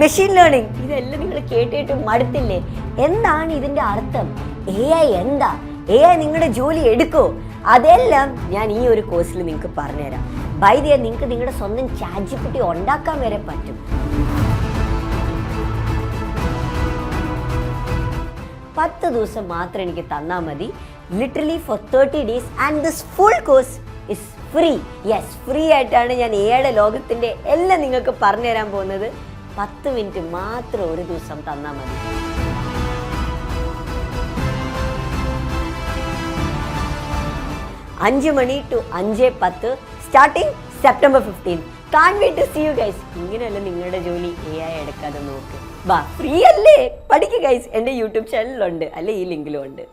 Machine learning ഇതെല്ലാം നിങ്ങൾ കേട്ടിട്ട് മടുത്തില്ലേ? എന്താണ് ഇതിന്റെ അർത്ഥം? എ ഐ എന്താ? എ ഐ നിങ്ങളുടെ ജോലി എടുക്കോ? അതെല്ലാം ഞാൻ ഈ ഒരു കോഴ്സിൽ നിങ്ങൾക്ക് പറഞ്ഞുതരാം. വൈദ്യ നിങ്ങൾക്ക് നിങ്ങളുടെ സ്വന്തം ചാജിപ്പിട്ടി ഉണ്ടാക്കാൻ വരെ പറ്റും. പത്ത് ദിവസം മാത്രം എനിക്ക് തന്നാൽ മതി. Literally for thirty days and this full course is free yes free ആയിട്ടാണ് ഞാൻ ഏഴ് ലോകത്തിന്റെ എല്ലാം നിങ്ങൾക്ക് പറഞ്ഞു തരാൻ പോകുന്നത്. പത്ത് മിനിറ്റ് മാത്രം ഒരു ദിവസം തന്നാൽ മതി. അഞ്ച് മണി ടു അഞ്ച് പത്ത് starting September fifteen can't wait to see you guys ഇങ്ങനെയല്ല നിങ്ങളുടെ ജോലി എ ആയി എടുക്കാതെ നോക്ക്. ബാ ഫ്രീ അല്ലേ? പഠിക്കുക ഗൈസ് എന്റെ യൂട്യൂബ് ചാനലിലുണ്ട് അല്ലെ ഈ ലിങ്കിലും ഉണ്ട്.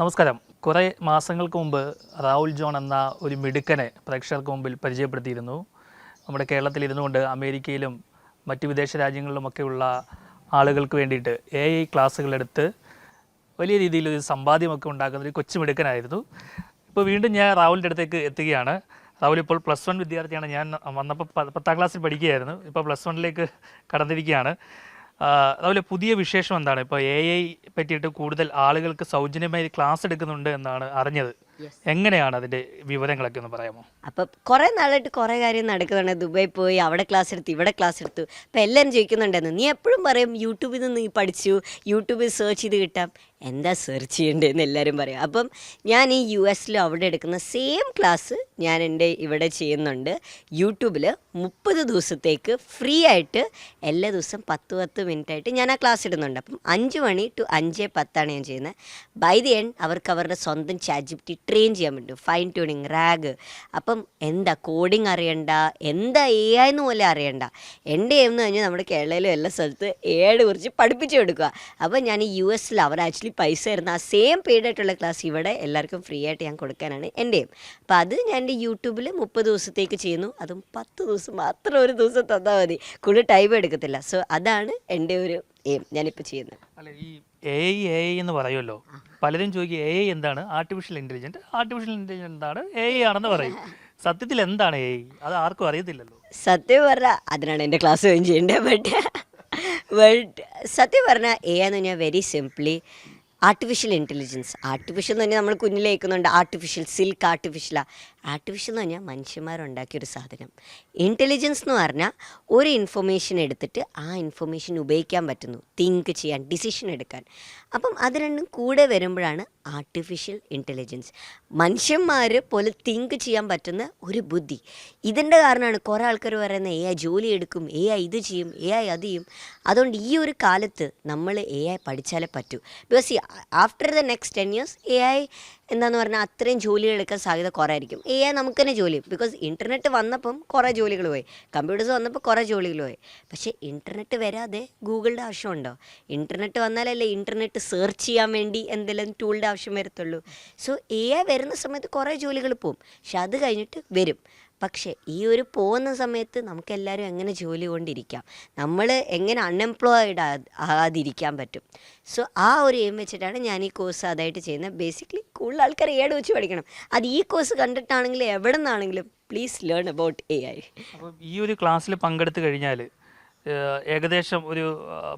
നമസ്കാരം. കുറേ മാസങ്ങൾക്ക് മുമ്പ് റാവുൽ ജോൺ എന്ന ഒരു മിടുക്കനെ പ്രേക്ഷകർക്ക് മുമ്പിൽ പരിചയപ്പെടുത്തിയിരുന്നു. നമ്മുടെ കേരളത്തിൽ ഇരുന്നുകൊണ്ട് അമേരിക്കയിലും മറ്റ് വിദേശ രാജ്യങ്ങളിലുമൊക്കെയുള്ള ആളുകൾക്ക് വേണ്ടിയിട്ട് എ ഐ ക്ലാസ്സുകളെടുത്ത് വലിയ രീതിയിൽ ഒരു സമ്പാദ്യമൊക്കെ ഉണ്ടാക്കുന്ന ഒരു കൊച്ചു മിടുക്കനായിരുന്നു. ഇപ്പോൾ വീണ്ടും ഞാൻ റാവുലിന്റെ അടുത്തേക്ക് എത്തുകയാണ്. റാവുൽ ഇപ്പോൾ പ്ലസ് വൺ വിദ്യാർത്ഥിയാണ്. ഞാൻ വന്നപ്പോൾ പത്താം ക്ലാസ്സിൽ പഠിക്കുകയായിരുന്നു. ഇപ്പോൾ പ്ലസ് വണ്ണിലേക്ക് കടന്നിരിക്കുകയാണ്. അതുപോലെ പുതിയ വിശേഷം എന്താണ്? ഇപ്പോൾ എ ഐ പറ്റിയിട്ട് കൂടുതൽ ആളുകൾക്ക് സൗജന്യമായി ക്ലാസ് എടുക്കുന്നുണ്ട് എന്നാണ് അറിഞ്ഞത്. എങ്ങനെയാണ് അതിന്റെ വിവരങ്ങളൊക്കെ ഒന്ന് പറയാമോ? അപ്പൊ കുറെ നാളായിട്ട് കുറെ കാര്യം നടക്കുന്നുണ്ട്. ദുബായി പോയി അവിടെ ക്ലാസ് എടുത്തു ഇവിടെ ക്ലാസ് എടുത്തു. അപ്പൊ എല്ലാവരും ചോദിക്കുന്നുണ്ടായിരുന്നു നീ എപ്പോഴും പറയും യൂട്യൂബിൽ നിന്ന് നീ പഠിച്ചു യൂട്യൂബിൽ സെർച്ച് ചെയ്ത് കിട്ടാം. എന്താ സെർച്ച് ചെയ്യേണ്ടതെന്ന് എല്ലാവരും പറയും. അപ്പം ഞാൻ ഈ യു എസിലും അവിടെ എടുക്കുന്ന സെയിം ക്ലാസ് ഞാൻ എന്റെ ഇവിടെ ചെയ്യുന്നുണ്ട്. യൂട്യൂബിൽ മുപ്പത് ദിവസത്തേക്ക് ഫ്രീ ആയിട്ട് എല്ലാ ദിവസം പത്ത് പത്ത് മിനിറ്റ് ആയിട്ട് ഞാൻ ആ ക്ലാസ് ഇടുന്നുണ്ട്. അപ്പം അഞ്ച് മണി ടു അഞ്ച് പത്താണ് ഞാൻ ചെയ്യുന്നത്. ബൈ ദി എൻഡ് അവർക്ക് അവരുടെ സ്വന്തം ചാറ്റ് ട്രെയിൻ ചെയ്യാൻ പറ്റും. ഫൈൻ ട്യൂണിങ് റാഗ് അപ്പം എന്താ കോഡിങ് അറിയണ്ട? എന്താ എ ഐ എന്ന് പോലെ അറിയണ്ട? എന്റെ എന്ന് കഴിഞ്ഞാൽ നമ്മുടെ കേരളയിലും എല്ലാ സ്ഥലത്ത് ഏഴ് കുറിച്ച് പഠിപ്പിച്ചു കൊടുക്കുക. അപ്പം ഞാൻ ഈ യു എസിൽ അവർ ആക്ച്വലി പൈസ തരുന്ന ആ സെയിം പെയ്ഡ് ആയിട്ടുള്ള ക്ലാസ് ഇവിടെ എല്ലാവർക്കും ഫ്രീ ആയിട്ട് ഞാൻ കൊടുക്കാനാണ് എന്റെയും അപ്പം അത് ഞാൻ എന്റെ യൂട്യൂബിൽ മുപ്പത് ദിവസത്തേക്ക് ചെയ്യുന്നു. അതും പത്ത് ദിവസം മാത്രം ഒരു ദിവസം തന്നാൽ മതി. കൂടുതൽ ടൈം എടുക്കത്തില്ല. സോ അതാണ് എന്റെ ഒരു എയിം ഞാനിപ്പോൾ ചെയ്യുന്നത് അല്ല ഈ എ എ എന്ന് പറയുമല്ലോ. പലരും ചോദിക്കും എ എന്താണ്? ആർട്ടിഫിഷ്യൽ ഇന്റലിജന്റ് ആർട്ടിഫിഷ്യൽ ഇന്റലിജന്റ് എന്താണ്? എ ആണെന്ന് പറയും. സത്യത്തിൽ എന്താണ് എ അത് ആർക്കും അറിയത്തില്ലല്ലോ. സത്യം പറഞ്ഞാൽ അതിനാണ് എന്റെ ക്ലാസ് ചെയ്യേണ്ടത് ബട്ട് ബട്ട് സത്യം പറഞ്ഞാൽ എ എന്ന് പറഞ്ഞാൽ very simply artificial intelligence artificial എന്ന് പറഞ്ഞാൽ നമ്മൾ കുഞ്ഞിലേക്കുന്നുണ്ട് ആർട്ടിഫിഷ്യൽ സിൽക്ക് ആർട്ടിഫിഷ്യലാണ് ആർട്ടിഫിഷ്യൽ എന്ന് പറഞ്ഞാൽ മനുഷ്യന്മാരുണ്ടാക്കിയൊരു സാധനം. ഇന്റലിജൻസ് എന്ന് പറഞ്ഞാൽ ഒരു ഇൻഫർമേഷൻ എടുത്തിട്ട് ആ ഇൻഫർമേഷൻ ഉപയോഗിക്കാൻ പറ്റുന്നു. തിങ്ക് ചെയ്യാൻ ഡിസിഷൻ എടുക്കാൻ. അപ്പം അത് രണ്ടും കൂടെ വരുമ്പോഴാണ് ആർട്ടിഫിഷ്യൽ ഇന്റലിജൻസ് മനുഷ്യന്മാർ പോലെ തിങ്ക് ചെയ്യാൻ പറ്റുന്ന ഒരു ബുദ്ധി. ഇതിന്റെ കാരണമാണ് കുറേ ആൾക്കാർ പറയുന്നത് എ ഐ ജോലി എടുക്കും എ ഐ ഇത് ചെയ്യും എ ഐ അത് ചെയ്യും. അതുകൊണ്ട് ഈ ഒരു കാലത്ത് നമ്മൾ എ ഐ പഠിച്ചാലേ പറ്റൂ. Because after the next ten years A I എന്താന്ന് പറഞ്ഞാൽ അത്രയും ജോലികൾ എടുക്കാൻ സാധ്യത കുറവായിരിക്കും. എ ഐ നമുക്ക് തന്നെ ജോലി. ബിക്കോസ് ഇന്റർനെറ്റ് വന്നപ്പം കുറേ ജോലികൾ പോയി. കമ്പ്യൂട്ടേഴ്സ് വന്നപ്പോൾ കുറേ ജോലികൾ പോയി. പക്ഷേ ഇന്റർനെറ്റ് വരാതെ ഗൂഗിളിന്റെ ആവശ്യമുണ്ടോ? ഇന്റർനെറ്റ് വന്നാലല്ലേ ഇന്റർനെറ്റ് സെർച്ച് ചെയ്യാൻ വേണ്ടി എന്തെങ്കിലും ടൂളിന്റെ ആവശ്യം വരത്തുള്ളൂ. സോ എ വരുന്ന സമയത്ത് കുറേ ജോലികൾ പോവും. പക്ഷെ അത് കഴിഞ്ഞിട്ട് വരും. പക്ഷേ ഈ ഒരു പോകുന്ന സമയത്ത് നമുക്കെല്ലാവരും എങ്ങനെ ജോലി കൊണ്ടിരിക്കാം? നമ്മൾ എങ്ങനെ അൺഎംപ്ലോയിഡ് ആകാതിരിക്കാൻ പറ്റും? സോ ആ ഒരു എയിം വെച്ചിട്ടാണ് ഞാൻ ഈ കോഴ്സ് അതായിട്ട് ചെയ്യുന്നത്. ബേസിക്കലി കൂടുതൽ ആൾക്കാർ ഏട് വെച്ച് പഠിക്കണം. അത് ഈ കോഴ്സ് കണ്ടിട്ടാണെങ്കിലും എവിടെ നിന്നാണെങ്കിലും please learn about A I ഈ ഒരു ക്ലാസ്സിൽ പങ്കെടുത്തു കഴിഞ്ഞാൽ ഏകദേശം ഒരു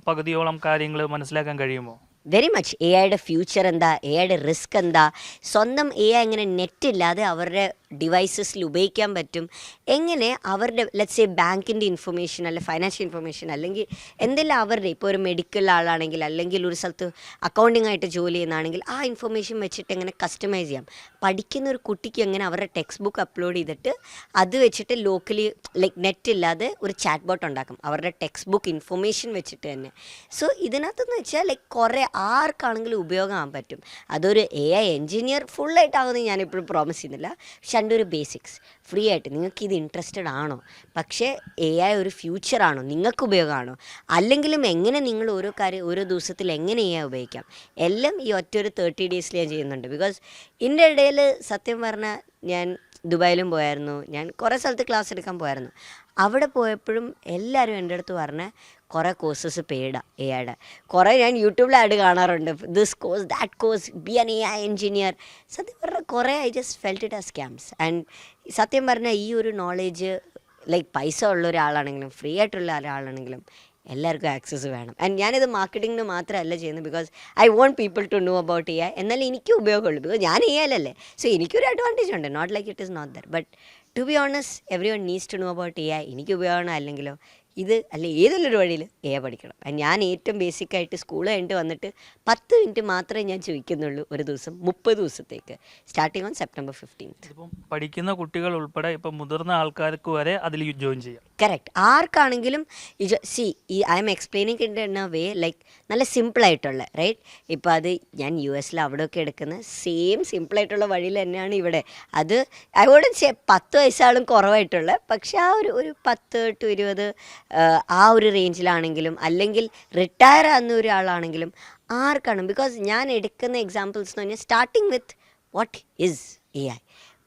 പകുതിയോളം കാര്യങ്ങൾ മനസ്സിലാക്കാൻ കഴിയുമോ? വെരി മച്ച് എ ഐയുടെ ഫ്യൂച്ചർ എന്താ? എ ഐയുടെ റിസ്ക് എന്താ? സ്വന്തം എ ഐ എങ്ങനെ നെറ്റ് ഇല്ലാതെ അവരുടെ ഡിവൈസസിൽ ഉപയോഗിക്കാൻ പറ്റും. എങ്ങനെ അവരുടെ ലെറ്റ്സ് എ ബാങ്കിന്റെ ഇൻഫർമേഷൻ അല്ലെ ഫൈനാൻഷ്യൽ ഇൻഫർമേഷൻ അല്ലെങ്കിൽ എന്തെല്ലാം അവരുടെ ഇപ്പോൾ ഒരു മെഡിക്കൽ ആളാണെങ്കിൽ അല്ലെങ്കിൽ ഒരു സ്ഥലത്ത് അക്കൗണ്ടിംഗ് ആയിട്ട് ജോലി ചെയ്യുന്നതാണെങ്കിൽ ആ ഇൻഫർമേഷൻ വെച്ചിട്ട് എങ്ങനെ കസ്റ്റമൈസ് ചെയ്യാം. പഠിക്കുന്ന ഒരു കുട്ടിക്ക് എങ്ങനെ അവരുടെ ടെക്സ്റ്റ് ബുക്ക് അപ്ലോഡ് ചെയ്തിട്ട് അത് വെച്ചിട്ട് ലോക്കലി ലൈക്ക് നെറ്റ് ഇല്ലാതെ ഒരു ചാറ്റ് ബോട്ട് ഉണ്ടാക്കും. അവരുടെ ടെക്സ്റ്റ് ബുക്ക് ഇൻഫർമേഷൻ വെച്ചിട്ട് തന്നെ. സോ ഇതിനകത്തെന്ന് വെച്ചാൽ ലൈക്ക് കുറേ ആർക്കാണെങ്കിലും ഉപയോഗമാകാൻ പറ്റും. അതൊരു എ ഐ എൻജിനീയർ ഫുള്ളായിട്ടാകുമെന്ന് ഞാനിപ്പോഴും പ്രോമിസ് ചെയ്യുന്നില്ല. പക്ഷെ എന്റെ ഒരു ബേസിക്സ്. ഫ്രീ ആയിട്ട് നിങ്ങൾക്ക് ഇത് ഇൻട്രസ്റ്റഡ് ആണോ? പക്ഷേ എ ഐ ഒരു ഫ്യൂച്ചർ ആണോ? നിങ്ങൾക്ക് ഉപയോഗമാണോ? അല്ലെങ്കിലും എങ്ങനെ നിങ്ങൾ ഓരോ കാര്യം ഓരോ ദിവസത്തിൽ എങ്ങനെ എ ഐ ഉപയോഗിക്കാം? എല്ലാം ഈ ഒറ്റ ഒരു തേർട്ടി ഡേയ്സിൽ ഞാൻ ചെയ്യുന്നുണ്ട്. ബിക്കോസ് ഇതിന്റെ ഇടയിൽ സത്യം പറഞ്ഞാൽ ഞാൻ ദുബായിലും പോയായിരുന്നു. ഞാൻ കുറേ സ്ഥലത്ത് ക്ലാസ് എടുക്കാൻ പോയായിരുന്നു. അവിടെ പോയപ്പോഴും എല്ലാവരും എന്റെ അടുത്ത് പറഞ്ഞ കുറേ കോഴ്സസ് പേടാ എ കുറേ ഞാൻ യൂട്യൂബിൽ ആഡ് കാണാറുണ്ട്. This course that course B N A I engineer സത്യം പറഞ്ഞാൽ കുറേ I just felt it a scams and സത്യം പറഞ്ഞാൽ ഈ ഒരു നോളേജ് ലൈക്ക് പൈസ ഉള്ള ഒരാളാണെങ്കിലും ഫ്രീ ആയിട്ടുള്ള ഒരാളാണെങ്കിലും എല്ലാവർക്കും ആക്സസ് വേണം. ആൻഡ് ഞാനിത് മാർക്കറ്റിങ്ങിന് മാത്രമല്ല ചെയ്യുന്നത് because I want people to know about I എന്നാലും എനിക്ക് ഉപയോഗമുള്ളൂ. ബിക്കോസ് ഞാൻ എ അല്ലേ. സോ എനിക്കൊരു അഡ്വാന്റേജ് ഉണ്ട്. Not like it is not there but to be honest everyone needs to know about A I എനിക്ക് ഉപയോഗമാണോ അല്ലെങ്കിലോ ഇത് അല്ലെ ഒരു വഴിയിൽ എ പഠിക്കണം. ഞാൻ ഏറ്റവും ബേസിക് ആയിട്ട് സ്കൂൾ കഴിഞ്ഞിട്ട് വന്നിട്ട് പത്ത് മിനിറ്റ് മാത്രമേ ഞാൻ ചോദിക്കുന്നുള്ളൂ ഒരു ദിവസം മുപ്പത് ദിവസത്തേക്ക്. സ്റ്റാർട്ടിങ് ഓൺ സെപ്റ്റംബർ ഫിഫ്റ്റീൻത്ത് ഇപ്പം പഠിക്കുന്ന കുട്ടികൾ ഉൾപ്പെടെ ഇപ്പം മുതിർന്ന ആൾക്കാർക്ക് വരെ അതിൽ ജോയിൻ ചെയ്യാം. കറക്റ്റ് ആർക്കാണെങ്കിലും സി ഈ I'm explaining in a way like നല്ല സിമ്പിളായിട്ടുള്ള റൈറ്റ് ഇപ്പോൾ അത് ഞാൻ യു എസിൽ അവിടെയൊക്കെ എടുക്കുന്ന സെയിം സിമ്പിളായിട്ടുള്ള വഴിയിൽ തന്നെയാണ് ഇവിടെ. അത് ഐ വോണ്ട് പത്ത് വയസ്സാളും കുറവായിട്ടുള്ള പക്ഷേ ആ ഒരു ഒരു പത്ത് ടു ഇരുപത് ആ ഒരു റേഞ്ചിലാണെങ്കിലും അല്ലെങ്കിൽ റിട്ടയർ ആകുന്ന ഒരാളാണെങ്കിലും ആർക്കാണ്? ബിക്കോസ് ഞാൻ എടുക്കുന്ന എക്സാമ്പിൾസ് എന്ന് പറഞ്ഞാൽ starting with what is A I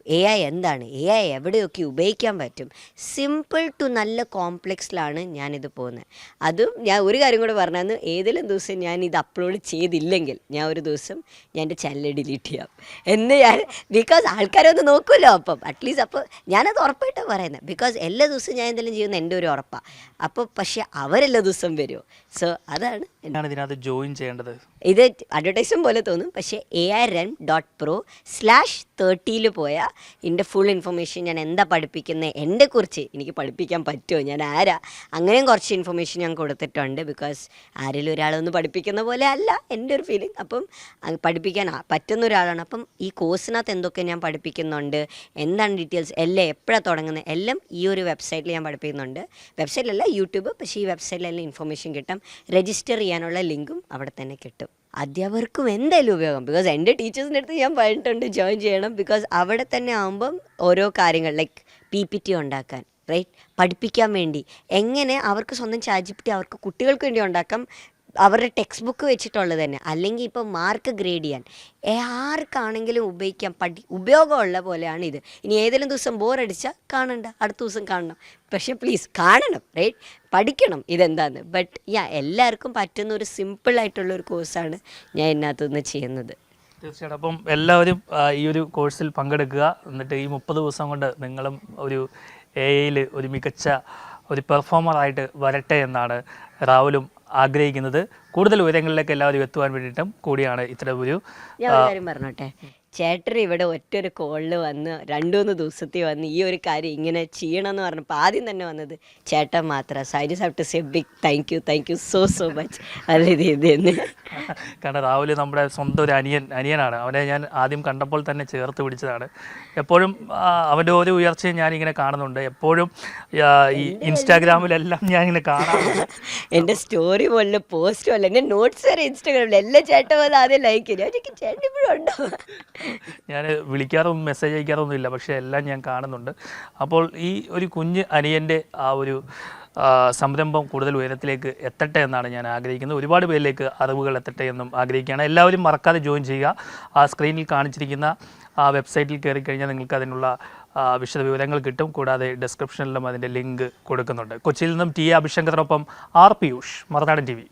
A I എന്താണ്? എ ഐ എവിടെയൊക്കെ ഉപയോഗിക്കാൻ പറ്റും? സിമ്പിൾ ടു നല്ല കോംപ്ലക്സിലാണ് ഞാനിത് പോകുന്നത്. അതും ഞാൻ ഒരു കാര്യം കൂടെ പറഞ്ഞാൽ ഏതെങ്കിലും ദിവസം ഞാൻ ഇത് അപ്ലോഡ് ചെയ്തില്ലെങ്കിൽ ഞാൻ ഒരു ദിവസം ഞാൻ എന്റെ ചാനൽ ഡിലീറ്റ് ചെയ്യാം. എന്ന് ഞാൻ ബിക്കോസ് ആൾക്കാരൊന്ന് നോക്കുമല്ലോ അപ്പം. അറ്റ്ലീസ്റ്റ് അപ്പോൾ ഞാനത് ഉറപ്പായിട്ടാണ് പറയുന്നത്. ബിക്കോസ് എല്ലാ ദിവസവും ഞാൻ എന്തെങ്കിലും ചെയ്യുന്ന എന്റെ ഒരു ഉറപ്പാണ് അപ്പോൾ പക്ഷേ അവരെല്ലാ ദിവസം വരുമോ സോ അതാണ് ഇതിനകത്ത് ജോയിൻ ചെയ്യേണ്ടത്? ഇത് അഡ്വർടൈസും പോലെ തോന്നും. പക്ഷേ A R N dot pro slash തേർട്ടിയിൽ പോയാൽ ഇതിന്റെ ഫുൾ ഇൻഫർമേഷൻ ഞാൻ എന്താ പഠിപ്പിക്കുന്നത് എന്റെ കുറിച്ച് എനിക്ക് പഠിപ്പിക്കാൻ പറ്റുമോ ഞാൻ ആരാ? അങ്ങനെയും കുറച്ച് ഇൻഫർമേഷൻ ഞാൻ കൊടുത്തിട്ടുണ്ട് ബിക്കോസ് ആരെങ്കിലും ഒരാളൊന്ന് പഠിപ്പിക്കുന്ന പോലെ അല്ല എന്റെ ഒരു ഫീലിംഗ് അപ്പം പഠിപ്പിക്കാൻ പറ്റുന്ന ഒരാളാണ്. അപ്പം ഈ കോഴ്സിനകത്ത് എന്തൊക്കെ ഞാൻ പഠിപ്പിക്കുന്നുണ്ട്? എന്താണ് ഡീറ്റെയിൽസ് എല്ലാം എപ്പോഴാണ് തുടങ്ങുന്നത് എല്ലാം ഈ ഒരു വെബ്സൈറ്റിൽ ഞാൻ പഠിപ്പിക്കുന്നുണ്ട്. വെബ്സൈറ്റിലല്ല യൂട്യൂബ്. പക്ഷേ ഈ വെബ്സൈറ്റിലെല്ലാം ഇൻഫർമേഷൻ കിട്ടും. രജിസ്റ്റർ ചെയ്യാനുള്ള ലിങ്കും അവിടെ തന്നെ കിട്ടും. അധ്യാപകർക്കും എന്തായാലും ഉപയോഗം. ബിക്കോസ് എന്റെ ടീച്ചേഴ്സിന്റെ അടുത്ത് ഞാൻ പറഞ്ഞിട്ടുണ്ട് ജോയിൻ ചെയ്യണം. ബിക്കോസ് അവിടെ തന്നെ ആകുമ്പം ഓരോ കാര്യങ്ങൾ ലൈക്ക് പി പി ടി ഉണ്ടാക്കാൻ റൈറ്റ് പഠിപ്പിക്കാൻ വേണ്ടി. എങ്ങനെ അവർക്ക് സ്വന്തം ചാജിപ്പിറ്റി അവർക്ക് കുട്ടികൾക്ക് വേണ്ടി ഉണ്ടാക്കാം അവരുടെ ടെക്സ്റ്റ് ബുക്ക് വെച്ചിട്ടുള്ളത് തന്നെ. അല്ലെങ്കിൽ ഇപ്പോൾ മാർക്ക് ഗ്രേഡ് ചെയ്യാൻ. ആർക്കാണെങ്കിലും ഉപയോഗിക്കാൻ പഠി ഉപയോഗമുള്ള പോലെയാണ് ഇത്. ഇനി ഏതെങ്കിലും ദിവസം ബോറടിച്ചാൽ കാണണ്ട. അടുത്ത ദിവസം കാണണം. പക്ഷേ പ്ലീസ് കാണണം റൈറ്റ് പഠിക്കണം ഇതെന്താന്ന്. ബട്ട് യാ എല്ലാവർക്കും പറ്റുന്ന ഒരു സിമ്പിളായിട്ടുള്ള ഒരു കോഴ്സാണ് ഞാൻ ഇതിനകത്തുനിന്ന് ചെയ്യുന്നത്. തീർച്ചയായിട്ടും. അപ്പം എല്ലാവരും ഈ ഒരു കോഴ്സിൽ പങ്കെടുക്കുക. എന്നിട്ട് ഈ മുപ്പത് ദിവസം കൊണ്ട് നിങ്ങളും ഒരു എ ഒരു മികച്ച ഒരു പെർഫോമർ ആയിട്ട് വരട്ടെ എന്നാണ് റാവുലും ആഗ്രഹിക്കുന്നത്. കൂടുതൽ ഉയരങ്ങളിലേക്ക് എല്ലാവരും എത്തുവാൻ വേണ്ടിയിട്ടും കൂടിയാണ് ഇത്തരം ഒരു ഞാൻ കാര്യം പറഞ്ഞോട്ടെ. ചേട്ടൻ ഇവിടെ ഒറ്റൊരു കോളിൽ വന്ന് രണ്ടു മൂന്ന് ദിവസത്തിൽ വന്ന് ഈ ഒരു കാര്യം ഇങ്ങനെ ചെയ്യണമെന്ന് പറഞ്ഞപ്പോൾ ആദ്യം തന്നെ വന്നത് ചേട്ടൻ മാത്രം. So I just have to say big thank you thank you so so much അല്ല ഇത് തന്നെ കാരണം രാഹുൽ നമ്മുടെ സ്വന്തം ഒരു അനിയൻ അനിയനാണ്. അവനെ ഞാൻ ആദ്യം കണ്ടപ്പോൾ തന്നെ ചേർത്ത് പിടിച്ചതാണ്. എപ്പോഴും അവന്റെ ഓരോ ഉയർച്ചയും ഞാനിങ്ങനെ കാണുന്നുണ്ട്. എപ്പോഴും ഈ ഇൻസ്റ്റാഗ്രാമിലെല്ലാം ഇങ്ങനെ കാണാറുണ്ട്. എന്റെ സ്റ്റോറി പോലെ പോസ്റ്റ് പോലെ എന്റെ നോട്ട്സ് വരെ ഇൻസ്റ്റാഗ്രാമിൽ എല്ലാം ചേട്ടൻ വന്ന് ആദ്യം ലൈക്ക് ചെയ്യും ഞാൻ ചേട്ടൻ ഇപ്പോഴും ഉണ്ടോ? ഞാൻ വിളിക്കാറൊന്നും മെസ്സേജ് അയക്കാറൊന്നും ഇല്ല. പക്ഷേ എല്ലാം ഞാൻ കാണുന്നുണ്ട്. അപ്പോൾ ഈ ഒരു കുഞ്ഞ് അനിയന്റെ ആ ഒരു സംരംഭം കൂടുതൽ ഉയരത്തിലേക്ക് എത്തട്ടെ എന്നാണ് ഞാൻ ആഗ്രഹിക്കുന്നത്. ഒരുപാട് പേരിലേക്ക് അറിവുകൾ എത്തട്ടെ എന്നും ആഗ്രഹിക്കുകയാണ്. എല്ലാവരും മറക്കാതെ ജോയിൻ ചെയ്യുക. ആ സ്ക്രീനിൽ കാണിച്ചിരിക്കുന്ന ആ വെബ്സൈറ്റിൽ കയറി കഴിഞ്ഞാൽ നിങ്ങൾക്ക് അതിനുള്ള വിശദ വിവരങ്ങൾ കിട്ടും. കൂടാതെ ഡിസ്ക്രിപ്ഷനിലും അതിന്റെ ലിങ്ക് കൊടുക്കുന്നുണ്ട്. കൊച്ചിയിൽ നിന്നും T A അഭിശങ്കറിനൊപ്പം R Piyush Marunadan T V.